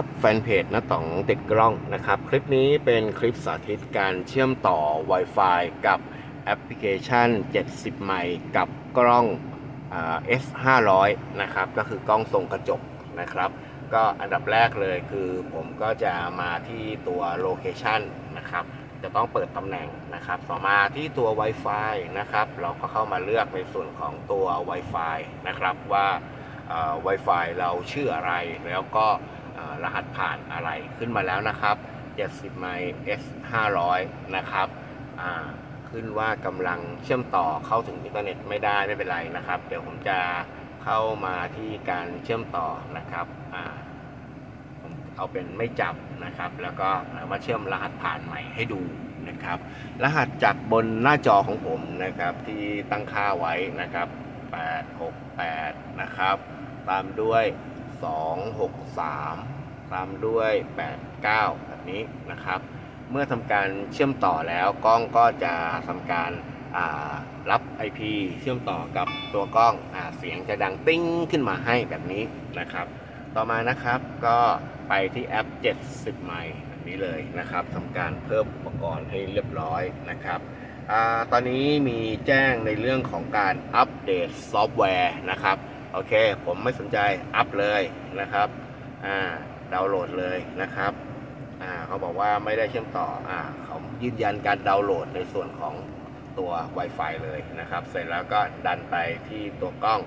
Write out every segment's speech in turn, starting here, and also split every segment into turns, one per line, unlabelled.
ครับแฟนเพจนะต๋องติดกล้องนะครับ คลิปนี้เป็นคลิปสาธิตการเชื่อมต่อ Wi-Fi กับแอปพลิเคชัน 70 ไมล์กับกล้องอ่า S500 นะครับ ก็คือกล้องทรงกระจกนะครับ ก็อันดับแรกเลยคือผมก็จะมาที่ตัวโลเคชันนะครับ จะต้องเปิดตำแหน่งนะครับ ต่อมาที่ตัว Wi-Fi นะครับ เราก็เข้ามาเลือกในส่วนของตัว Wi-Fi นะครับว่า Wi-Fi เราชื่ออะไรแล้วก็ รหัสผ่านอะไรขึ้นมาแล้วนะครับ 70ไมล์ S 500 นะครับขึ้นว่ากำลังเชื่อมต่อเข้าถึงอินเทอร์เน็ตไม่ได้ไม่เป็นไรนะครับ เดี๋ยวผมจะเข้ามาที่การเชื่อมต่อนะครับผมเอาเป็นไม่จับนะครับ แล้วก็มาเชื่อมรหัสผ่านใหม่ให้ดูนะครับ รหัสจากบนหน้าจอของผมนะครับที่ตั้งค่าไว้นะครับ 868 นะครับ ตามด้วย 263 ตามด้วย 89 แบบนี้นะครับ เมื่อทำการเชื่อมต่อแล้วกล้องก็จะทำการรับ IP เชื่อมต่อกับตัวกล้องอเสียงจะดังติ้งขึ้นมาให้แบบนี้นะครับ ต่อมานะครับก็ไปที่แอป 70 ไมล์แบบนี้เลยนะครับทำการเพิ่มอุปกรณ์ให้เรียบร้อยนะครับอตอนนี้มีแจ้งในเรื่องของการอัปเดตซอฟต์แวร์นะครับ โอเค ผมไม่สนใจอัปเลยนะครับ อ่า ดาวน์โหลดเลยนะครับอ่าเขาบอกว่าไม่ได้เชื่อมต่ออ่าเขายืนยันการดาวน์โหลดในส่วนของตัว Wi-Fi เลยนะครับ เสร็จแล้วก็ดันไปที่ตัวกล้อง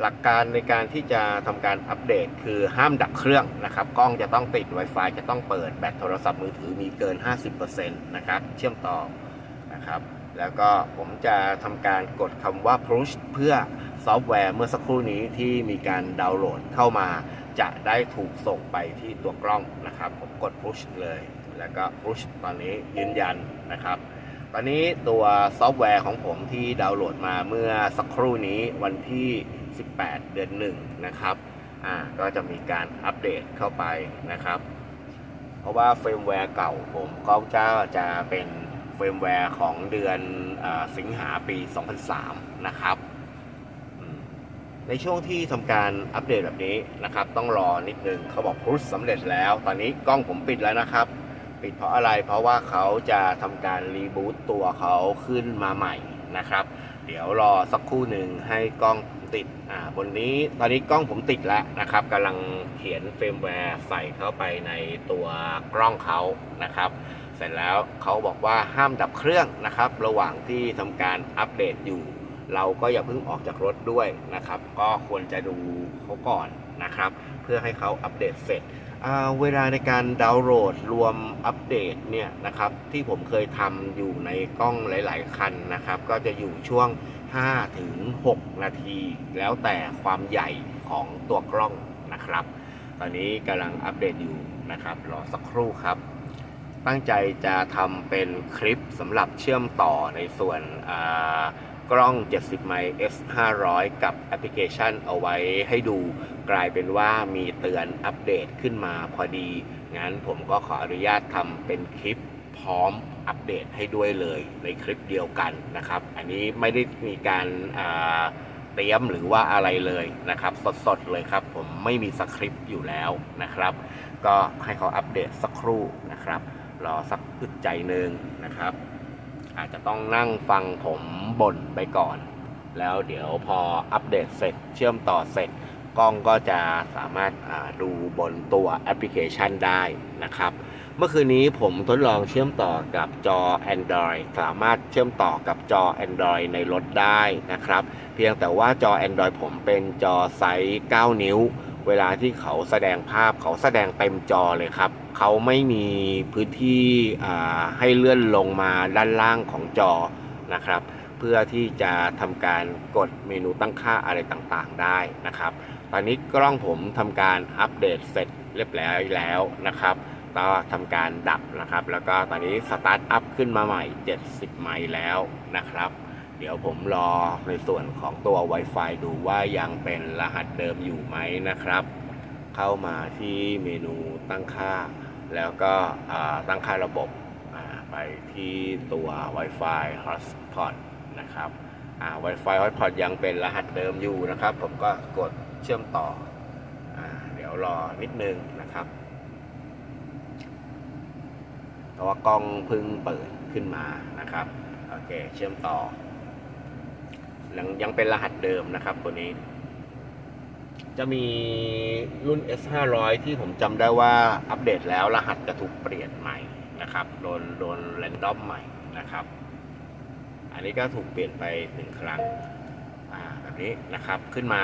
หลักการในการที่จะทำการอัปเดต คือห้ามดับเครื่องนะครับ กล้องจะต้องติด Wi-Fi จะต้องเปิดแบตโทรศัพท์มือถือมีเกิน 50%นะครับ เชื่อมต่อนะครับ แล้วก็ผมจะทำการกดคำว่า push เพื่อซอฟต์แวร์เมื่อสักครู่นี้ที่มีการดาวน์โหลดเข้ามา จะได้ถูกส่งไปที่ตัวกล้องนะครับ ผมกด push เลย แล้วก็ push ตอนนี้ยืนยันนะครับ ตอนนี้ตัวซอฟต์แวร์ของผมที่ดาวน์โหลดมาเมื่อสักครู่นี้วันที่ 18 เดือน1นะครับอ่าก็จะมีการอัปเดตเข้าไปนะครับ เพราะว่าเฟรมแวร์เก่าผมก็จะจะเป็นเฟรมแวร์ของเดือนอสิงหาปี 2003 นะครับ ในช่วงที่ทำการอัปเดตแบบนี้นะครับ ต้องรอนิดนึงเขาบอกพุชสำเร็จแล้ว ตอนนี้กล้องผมปิดแล้วนะครับ ปิดเพราะอะไรเพราะว่าเขาจะทำการรีบูตตัวเขาขึ้นมาใหม่นะครับ เดี๋ยวรอสักครู่หนึ่งให้กล้องติดอ่าบนนี้ตอนนี้กล้องผมติดแล้วนะครับกำลังเขียนเฟรมแวร์ใส่เข้าไปในตัวกล้องเขานะครับ เสร็จแล้วเขาบอกว่าห้ามดับเครื่องนะครับ ระหว่างที่ทำการอัปเดตอยู่ เราก็อย่าเพิ่งออกจากรถด้วยนะครับ ก็ควรจะดูเขาก่อนนะครับ เพื่อให้เขาอัปเดตเสร็จเวลาในการดาวน์โหลดรวมอัปเดตเนี่ยนะครับที่ผมเคยทำอยู่ในกล้องหลาย ๆ คันนะครับ ก็จะอยู่ช่วง 5 ถึง 6 นาที แล้วแต่ความใหญ่ของตัวกล้องนะครับ ตอนนี้กำลังอัปเดตอยู่นะครับรอสักครู่ครับ ตั้งใจจะทำเป็นคลิปสำหรับเชื่อมต่อในส่วนอ่า กล้อง 70 ไมล์ S 500กับแอปพลิเคชันเอาไว้ให้ดู กลายเป็นว่ามีเตือนอัปเดตขึ้นมาพอดี งั้นผมก็ขออนุญาตทำเป็นคลิปพร้อมอัปเดตให้ด้วยเลยในคลิปเดียวกันนะครับ อันนี้ไม่ได้มีการเตรียมหรือว่าอะไรเลยนะครับ สดๆเลยครับ ผมไม่มีสคริปต์อยู่แล้วนะครับ ก็ให้เขาอัปเดตสักครู่นะครับ รอสักอึดใจหนึ่งนะครับ อาจจะต้องนั่งฟังผมบ่นไปก่อน แล้วเดี๋ยวพออัปเดตเสร็จเชื่อมต่อเสร็จ กล้องก็จะสามารถดูบนตัวแอปพลิเคชันได้นะครับ เมื่อคืนนี้ผมทดลองเชื่อมต่อกับจอ Android สามารถเชื่อมต่อกับจอ Android ในรถได้นะครับ เพียงแต่ว่าจอ Android ผมเป็นจอไซส์ 9 นิ้ว เวลาที่เขาแสดงภาพเขาแสดงเต็มจอเลยครับ เขาไม่มีพื้นที่ให้เลื่อนลงมาด้านล่างของจอนะครับ เพื่อที่จะทำการกดเมนูตั้งค่าอะไรต่างๆได้นะครับ ตอนนี้กล้องผมทำการอัปเดตเสร็จเรียบร้อยแล้วนะครับก็ทำการดับนะครับ แล้วก็ตอนนี้สตาร์ทอัพขึ้นมาใหม่ 70 ไมล์แล้วนะครับ เดี๋ยวผมรอในส่วนของตัว Wi-Fi ดูว่ายังเป็นรหัสเดิมอยู่ไหมนะครับ เข้ามาที่เมนูตั้งค่า แล้วก็ตั้งค่าระบบไปที่ตัว Wi-Fi Hotspot นะครับ Wi-Fi Hotspot ยังเป็นรหัสเดิมอยู่นะครับ ผมก็กดเชื่อมต่ออเดี๋ยวรอนิดนึงนะครับเพราะว่ากล้องเพิ่งเปิดขึ้นมานะครับ โอเค เชื่อมต่อ ยังยังเป็นรหัสเดิมนะครับตัวนี้ จะมีรุ่น S500 ที่ผมจำได้ว่าอัปเดตแล้วรหัสจะถูกเปลี่ยนใหม่นะครับโดนโดนแรนดอมใหม่นะครับ อันนี้ก็ถูกเปลี่ยนไปหนึ่งครั้งอ่าแบบนี้นะครับขึ้นมา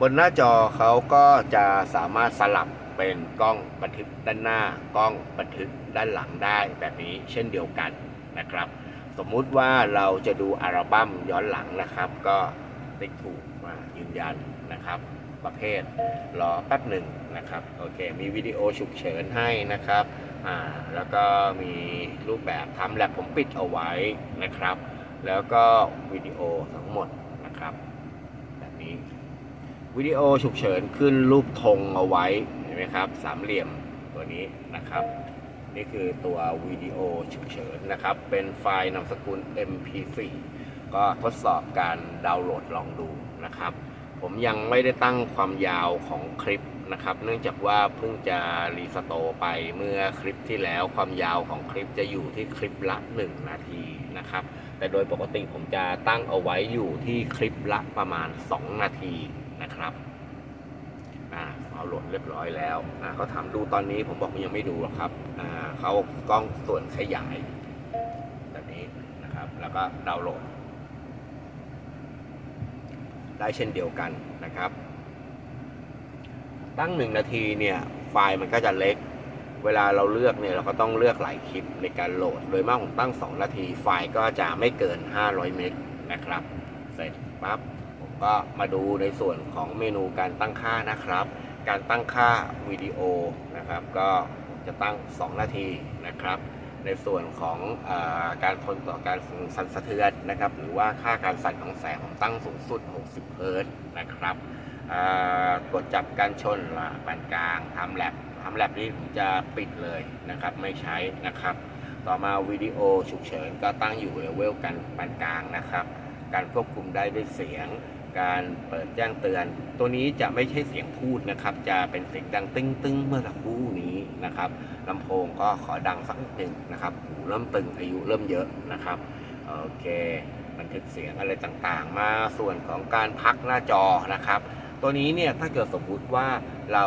บนหน้าจอเขาก็จะสามารถสลับเป็นกล้องบันทึกด้านหน้า กล้องบันทึกด้านหลังได้แบบนี้เช่นเดียวกันนะครับ สมมุติว่าเราจะดูอัลบั้มย้อนหลังนะครับ ก็ติ๊กถูกมายืนยันนะครับ ประเภทรอแป๊บหนึ่งนะครับโอเคมีวิดีโอฉุกเฉินให้นะครับอ่าแล้วก็มีรูปแบบทำแลบผมปิดเอาไว้นะครับ แล้วก็วิดีโอทั้งหมดนะครับ แบบนี้วิดีโอฉุกเฉินขึ้นรูปธงเอาไว้เห็นไหมครับสามเหลี่ยมตัวนี้นะครับ นี่คือตัววิดีโอฉุกเฉินนะครับ เป็นไฟล์นามสกุล MP4 ก็ทดสอบการดาวน์โหลดลองดูนะครับ ผมยังไม่ได้ตั้งความยาวของคลิปนะครับ เนื่องจากว่าเพิ่งจะรีสโตรไปเมื่อคลิปที่แล้วความยาวของคลิปจะอยู่ที่คลิปละ 1 นาทีนะครับ แต่โดยปกติผมจะตั้งเอาไว้อยู่ที่คลิปละประมาณ 2 นาทีนะครับ เอาโหลดเรียบร้อยแล้วอ่าเขาถามดูตอนนี้ผมบอกมันยังไม่ดูหรอกครับอ่าเขากล้องส่วนขยายแบบนี้นะครับ แล้วก็ดาวน์โหลด ได้เช่นเดียวกันนะครับ ตั้งหนึ่งนาทีเนี่ยไฟล์มันก็จะเล็ก เวลาเราเลือกเนี่ยเราก็ต้องเลือกหลายคลิปในการโหลด โดยมากผมตั้ง 2 นาทีไฟล์ก็จะไม่เกิน 500 เมกนะครับ เสร็จปั๊บผมก็มาดูในส่วนของเมนูการตั้งค่านะครับ การตั้งค่าวิดีโอนะครับก็จะตั้ง 2 นาทีนะครับ ในส่วนของอาการทนต่อการสั่นสะเทือนนะครับ หรือว่าค่าการสั่นของแสงผมตั้งสูงสุด 60 เฮิร์ตนะครับกดจับการชนปานกลางทำแลบทำแลบนี้ผมจะปิดเลยนะครับ ไม่ใช้นะครับ ต่อมาวิดีโอฉุกเฉินก็ตั้งอยู่เลเวลกันปานกลางนะครับ การควบคุมได้ด้วยเสียง การเปิดแจ้งเตือน ตัวนี้จะไม่ใช่เสียงพูดนะครับ จะเป็นเสียงดังตึ้งตึ้งๆเมื่อสักครู่นี้นะครับลำโพงก็ขอดังสักหนึ่งนะครับหูเริ่มตึงอายุเริ่มเยอะนะครับโอเคบันทึกเสียงอะไรต่างๆ มาส่วนของการพักหน้าจอนะครับ ตัวนี้เนี่ยถ้าเกิดสมมุติว่าเรา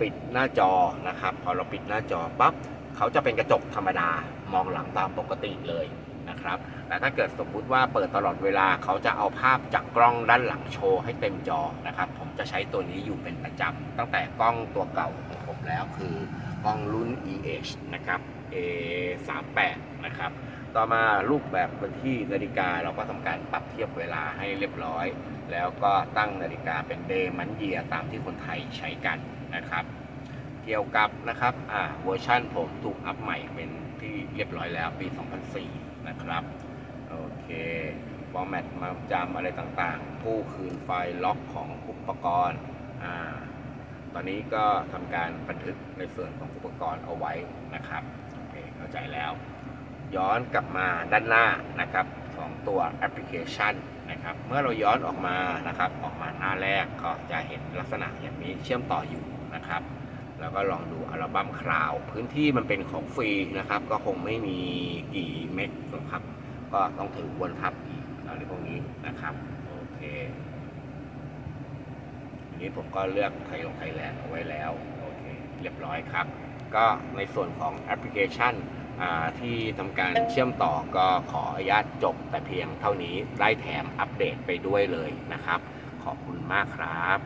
ปิดหน้าจอนะครับ พอเราปิดหน้าจอปั๊บเขาจะเป็นกระจกธรรมดามองหลังตามปกติเลย นะครับ แต่ถ้าเกิดสมมุติว่าเปิดตลอดเวลาเขาจะเอาภาพจากกล้องด้านหลังโชว์ให้เต็มจอนะครับ ผมจะใช้ตัวนี้อยู่เป็นประจำตั้งแต่กล้องตัวเก่าของผมแล้วคือกล้องรุ่น EH นะครับ A38 นะครับ ต่อมารูปแบบบนที่นาฬิกาเราก็ทำการปรับเทียบเวลาให้เรียบร้อย แล้วก็ตั้งนาฬิกาเป็นเดย์มันเยียตามที่คนไทยใช้กันนะครับเกี่ยวกับนะครับ อ่า เวอร์ชันผมถูกอัพใหม่เป็นที่เรียบร้อยแล้วปี 2004 นะครับ โอเค ฟอร์แมตมาจำอะไรต่างๆผู้คืนไฟล์ล็อกของอุปกรณ์อ่าตอนนี้ก็ทำการบันทึกในส่วนของอุปกรณ์เอาไว้นะครับโอเคเข้าใจแล้ว ย้อนกลับมาด้านหน้านะครับของตัวแอปพลิเคชันนะครับ เมื่อเราย้อนออกมานะครับ ออกมาหน้าแรกก็จะเห็นลักษณะอย่างนี้เชื่อมต่ออยู่นะครับ แล้วก็ลองดูอัลบั้มคราว พื้นที่มันเป็นของฟรีนะครับ ก็คงไม่มีกี่เมกหรอกครับ ก็ต้องถือวนทับอีกอะไรพวกนี้นะครับ โอเคอันนี้ผมก็เลือกไทยลงไทยแลนด์เอาไว้แล้ว โอเค เรียบร้อยครับ ก็ในส่วนของแอปพลิเคชันอ่าที่ทำการเชื่อมต่อก็ขออนุญาตจบแต่เพียงเท่านี้ได้แถมอัปเดตไปด้วยเลยนะครับ ขอบคุณมากครับ